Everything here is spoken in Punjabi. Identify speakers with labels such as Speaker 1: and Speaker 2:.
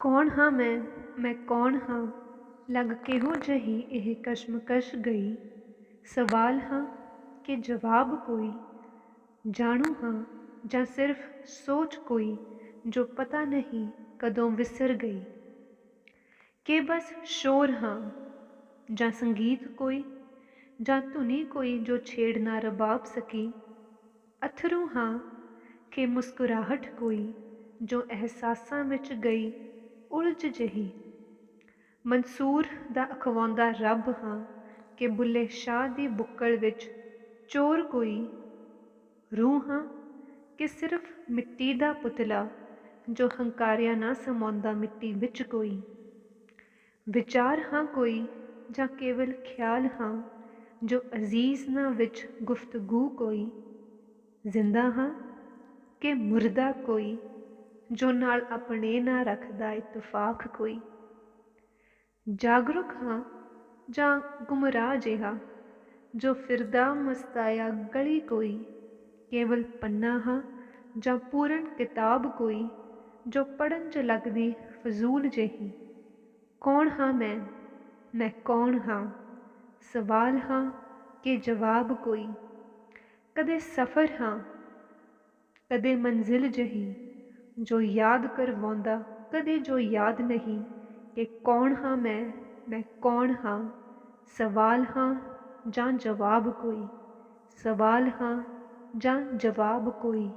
Speaker 1: ਕੌਣ ਹਾਂ ਮੈਂ ਮੈਂ ਕੌਣ ਹਾਂ? ਲੱਗ ਕਿਹੋ ਜਿਹੀ ਇਹ ਕਸ਼ਮਕਸ਼ ਗਈ? ਸਵਾਲ ਹਾਂ ਕਿ ਜਵਾਬ ਕੋਈ? ਜਾਣੂ ਹਾਂ ਜਾਂ ਸਿਰਫ ਸੋਚ ਕੋਈ ਜੋ ਪਤਾ ਨਹੀਂ ਕਦੋਂ ਵਿਸਰ ਗਈ? ਕਿ ਬਸ ਸ਼ੋਰ ਹਾਂ ਜਾਂ ਸੰਗੀਤ ਕੋਈ? ਜਾਂ ਧੁਨੀ ਕੋਈ ਜੋ ਛੇੜ ਨਾ ਰਬਾਬ ਸਕੀ? ਅਥਰੂ ਹਾਂ ਕਿ ਮੁਸਕਰਾਹਟ ਕੋਈ ਜੋ ਅਹਿਸਾਸਾਂ ਵਿੱਚ ਗਈ? ਉਲਝ ਜਿਹੀ। ਮਨਸੂਰ ਦਾ ਅਖਵਾਉਂਦਾ ਰੱਬ ਹਾਂ ਕਿ ਬੁੱਲੇ ਸ਼ਾਹ ਦੀ ਬੁੱਕਲ ਵਿੱਚ ਚੋਰ ਕੋਈ ਰੂਹ ਹਾਂ ਕਿ ਸਿਰਫ ਮਿੱਟੀ ਦਾ ਪੁਤਲਾ ਜੋ ਹੰਕਾਰਿਆ ਨਾ ਸਮਾਉਂਦਾ ਮਿੱਟੀ ਵਿੱਚ ਕੋਈ। ਵਿਚਾਰ ਹਾਂ ਕੋਈ ਜਾਂ ਕੇਵਲ ਖਿਆਲ ਹਾਂ ਜੋ ਅਜ਼ੀਜ਼ ਨਾ ਵਿੱਚ ਗੁਫ਼ਤਗੂ ਕੋਈ। ਜ਼ਿੰਦਾ ਹਾਂ ਕਿ ਮੁਰਦਾ ਕੋਈ ਜੋ ਨਾਲ ਆਪਣੇ ਨਾ ਰੱਖਦਾ ਇਤਫਾਕ ਕੋਈ। ਜਾਗਰੂਕ ਹਾਂ ਜਾਂ ਗੁੰਮਰਾਹ ਜਿਹਾ, ਜੋ ਫਿਰਦਾ ਮਸਤਾਇਆ ਗਲੀ ਕੋਈ, ਕੇਵਲ ਪੰਨਾ ਹਾਂ ਜਾਂ ਪੂਰਨ ਕਿਤਾਬ ਕੋਈ, ਜੋ ਪੜਨ ਚ ਲੱਗਦੀ ਫਜ਼ੂਲ ਜਿਹੀ। ਕੌਣ ਹਾਂ ਮੈਂ? ਮੈਂ ਕੌਣ ਹਾਂ? ਸਵਾਲ ਹਾਂ ਕਿ ਜਵਾਬ ਕੋਈ? ਕਦੇ ਸਫ਼ਰ ਹਾਂ, ਕਦੇ ਮੰਜ਼ਿਲ ਜਹੀ। ਜੋ ਯਾਦ ਕਰਵਾਉਂਦਾ, ਕਦੇ ਜੋ ਯਾਦ ਨਹੀਂ ਕਿ ਕੌਣ ਹਾਂ ਮੈਂ ਮੈਂ ਕੌਣ ਹਾਂ? ਸਵਾਲ ਹਾਂ ਜਾਂ ਜਵਾਬ ਕੋਈ? ਸਵਾਲ ਹਾਂ ਜਾਂ ਜਵਾਬ ਕੋਈ?